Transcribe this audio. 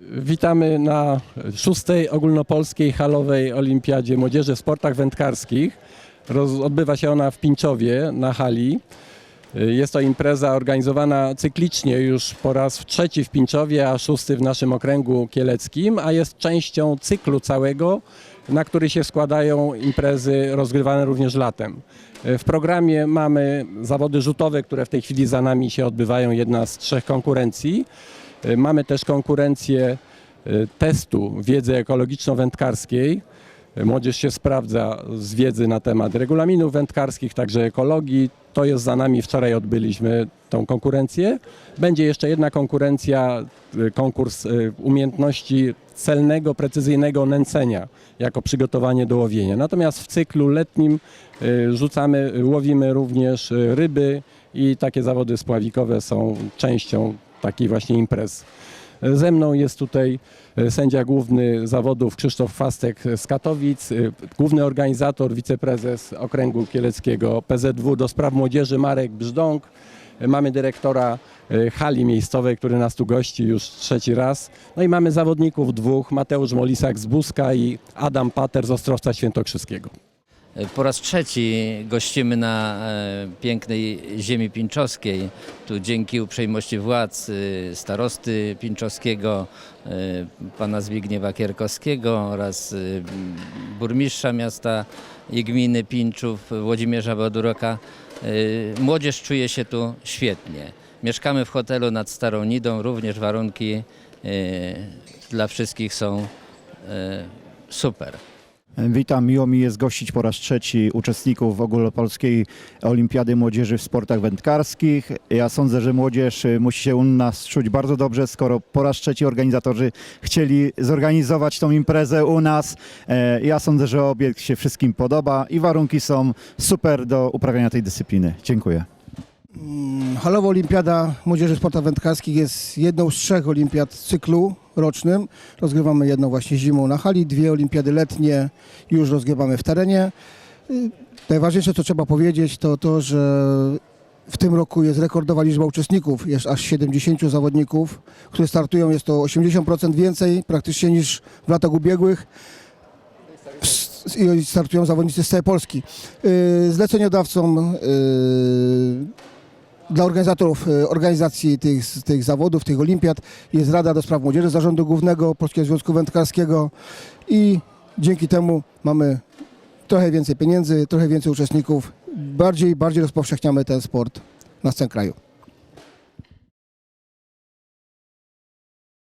Witamy na szóstej ogólnopolskiej halowej olimpiadzie młodzieży w sportach wędkarskich. Roz, odbywa się ona w Pińczowie na hali. Jest to impreza organizowana cyklicznie już po raz trzeci w Pińczowie, a szósty w naszym okręgu kieleckim, a jest częścią cyklu całego, na który się składają imprezy rozgrywane również latem. W programie mamy zawody rzutowe, które w tej chwili za nami się odbywają, jedna z trzech konkurencji. Mamy też konkurencję y, testu wiedzy ekologiczno-wędkarskiej. Młodzież się sprawdza z wiedzy na temat regulaminów wędkarskich, także ekologii. To jest za nami. Wczoraj odbyliśmy tą konkurencję. Będzie jeszcze jedna konkurencja, konkurs umiejętności celnego, precyzyjnego nęcenia jako przygotowanie do łowienia. Natomiast w cyklu letnim rzucamy, łowimy również ryby i takie zawody spławikowe są częścią takiej właśnie imprez. Ze mną jest tutaj e, sędzia główny zawodów Krzysztof Fastek z Katowic, e, główny organizator, wiceprezes Okręgu Kieleckiego PZW do spraw młodzieży Marek Brzdąg. E, Mamy dyrektora hali miejscowej, który nas tu gości już trzeci raz. No i mamy zawodników dwóch, Mateusz Molisak z Buska i Adam Pater z Ostrowca Świętokrzyskiego. Po raz trzeci gościmy na e, pięknej ziemi pińczowskiej. Tu dzięki uprzejmości władz y, starosty pińczowskiego, y, pana Zbigniewa Kierkowskiego oraz burmistrza miasta i gminy Pińczów Włodzimierza Boduroka. y, Młodzież czuje się tu świetnie. Mieszkamy w hotelu nad Starą Nidą, również warunki dla wszystkich są super. Witam, miło mi jest gościć po raz trzeci uczestników ogólnopolskiej Olimpiady Młodzieży w sportach wędkarskich. Ja sądzę, że młodzież y, musi się u nas czuć bardzo dobrze, skoro po raz trzeci organizatorzy chcieli zorganizować tą imprezę u nas. E, Ja sądzę, że obiekt się wszystkim podoba i warunki są super do uprawiania tej dyscypliny. Dziękuję. Halowa Olimpiada Młodzieży w Sportach Wędkarskich jest jedną z trzech olimpiad w cyklu rocznym. Rozgrywamy jedną właśnie zimą na hali, dwie olimpiady letnie już rozgrywamy w terenie. Y, Najważniejsze, co trzeba powiedzieć, to to, że w tym roku jest rekordowa liczba uczestników, jest aż 70 zawodników, którzy startują. Jest to 80% więcej praktycznie niż w latach ubiegłych. I startują zawodnicy z całej Polski. Y, Zleceniodawcą y, dla organizatorów e, organizacji tych, tych zawodów, tych olimpiad jest Rada do Spraw Młodzieży Zarządu Głównego Polskiego Związku Wędkarskiego i dzięki temu mamy trochę więcej pieniędzy, trochę więcej uczestników, bardziej, bardziej rozpowszechniamy ten sport na całym kraju.